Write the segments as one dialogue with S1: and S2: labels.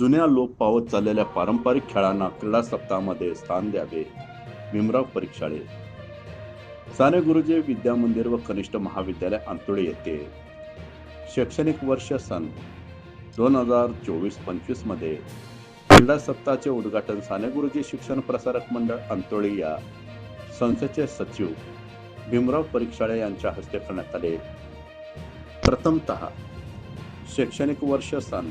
S1: जुन्या लोप पावत चाललेल्या पारंपरिक खेळांना क्रीडा सप्ताहामध्ये स्थान द्यावे. भीमराव परीक्षाळे. साने गुरुजी विद्या मंदिर व कनिष्ठ महाविद्यालय अंतुळे येथे. शैक्षणिक वर्ष सन दोन हजार चोवीस पंचवीसमध्ये क्रीडा सप्ताहाचे उद्घाटन साने गुरुजी शिक्षण प्रसारक मंडळ अंतोळी या संस्थेचे सचिव भीमराव परीक्षाळे यांच्या हस्ते करण्यात आले. प्रथमतः शैक्षणिक वर्ष सन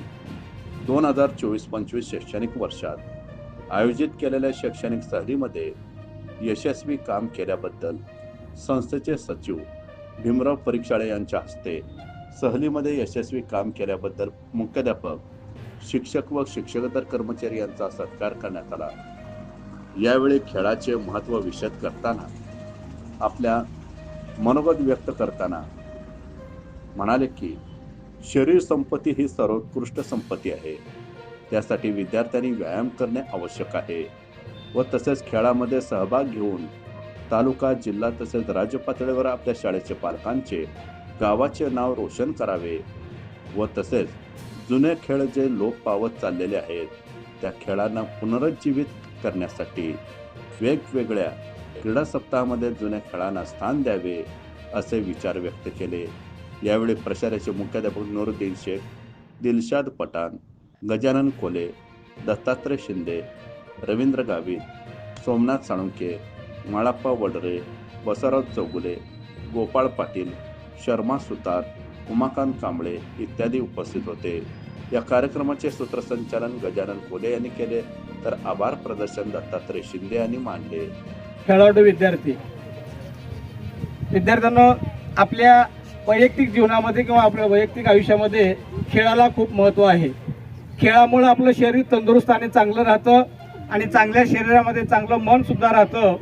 S1: दोन हजार चोवीस पंचवीस शैक्षणिक वर्षात आयोजित केलेल्या शैक्षणिक सहलीमध्ये यशस्वी काम केल्याबद्दल संस्थेचे सचिव भीमराव परीक्षाळे यांच्या हस्ते सहलीमध्ये यशस्वी काम केल्याबद्दल मुख्याध्यापक शिक्षक व शिक्षकेतर कर्मचारी यांचा सत्कार करण्यात आला. यावेळी खेळाचे महत्त्व विशद करताना आपल्या मनोगत व्यक्त करताना म्हणाले की शरीर संपत्ती ही सर्वोत्कृष्ट संपत्ती आहे. त्यासाठी विद्यार्थ्यांनी व्यायाम करणे आवश्यक आहे व तसेच खेळामध्ये सहभाग घेऊन तालुका जिल्हा तसेच राज्य पातळीवर आपल्या शाळेचे पालकांचे गावाचे नाव रोशन करावे व तसेच जुने खेळ जे लोप पावत चाललेले आहेत त्या खेळांना पुनरुज्जीवित करण्यासाठी वेगवेगळ्या क्रीडा सप्ताहामध्ये जुन्या खेळांना स्थान द्यावे असे विचार व्यक्त केले. यावेळी प्रसाराचे मुख्याध्यापक नूरुद्दीन शेख दिलशाद पठाण गजानन कोले दत्तात्रय शिंदे रवींद्र गावित सोमनाथ साळुंके माळाप्पा वडरे बसवराव चौगुले गोपाळ पाटील शर्मा सुतार उमाकांत कांबळे इत्यादी उपस्थित होते. या कार्यक्रमाचे सूत्रसंचालन गजानन कोले यांनी केले. तर आभार प्रदर्शन दत्तात्रय शिंदे यांनी मांडले
S2: खेळाडू विद्यार्थी. विद्यार्थ्यांना आपल्या वैयक्तिक जीवनामध्ये किंवा आपल्या वैयक्तिक आयुष्यामध्ये खेळाला खूप महत्त्व आहे. खेळामुळं आपलं शरीर तंदुरुस्त आणि चांगलं राहतं आणि चांगल्या शरीरामध्ये चांगलं मनसुद्धा राहतं.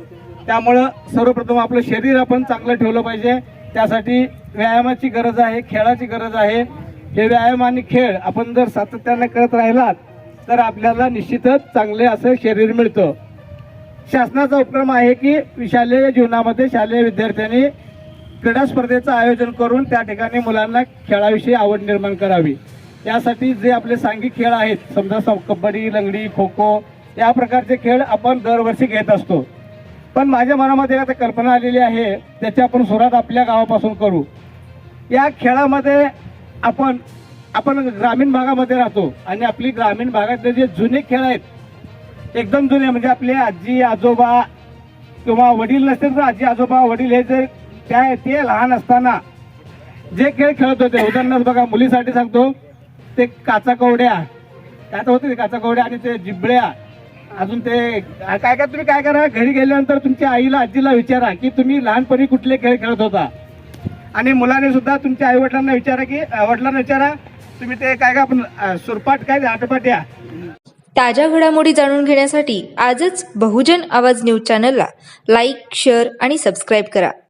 S2: त्यामुळं सर्वप्रथम आपलं शरीर आपण चांगलं ठेवलं पाहिजे. त्यासाठी व्यायामाची गरज आहे खेळाची गरज आहे. हे व्यायाम आणि खेळ आपण जर सातत्याने करत राहिलात तर आपल्याला निश्चितच चांगले असं शरीर मिळतं. शासनाचा उपक्रम आहे की शालेय जीवनामध्ये शालेय विद्यार्थ्यांनी क्रीडा स्पर्धेचं आयोजन करून त्या ठिकाणी मुलांना खेळाविषयी आवड निर्माण करावी. यासाठी जे आपले सांघिक खेळ आहेत समजा कबड्डी लंगडी खो खो या प्रकारचे खेळ आपण दरवर्षी घेत असतो. पण माझ्या मनामध्ये आता कल्पना आलेली आहे त्याची आपण सुरुवात आपल्या गावापासून करू. या खेळामध्ये आपण आपण ग्रामीण भागामध्ये राहतो आणि आपली ग्रामीण भागातले जे जुने खेळ आहेत एकदम जुने म्हणजे आपले आजी आजोबा किंवा वडील नसतील तर आजी आजोबा वडील हे जे त्या ते लहान असताना जे खेळ खेळत होते उदाहरणार्थ बघा मुलीसाठी सांगतो ते काचा कवड्या काय तर होते ते काचा कवड्या आणि ते जिबड्या अजून ते काय काय तुम्ही काय करा घरी गेल्यानंतर तुमच्या आईला आजीला विचारा की तुम्ही लहानपणी कुठले खेळ खेळत होता? आणि मुलाने सुद्धा तुमच्या आई वडिलांना विचारा की वडिलांना विचारा तुम्ही ते काय काय आपण सुरपाट काय आटपाट या.
S3: ताज्या घडामोडी जाणून घेण्यासाठी आजच बहुजन आवाज न्यूज चॅनलला लाईक शेअर आणि सबस्क्राईब करा.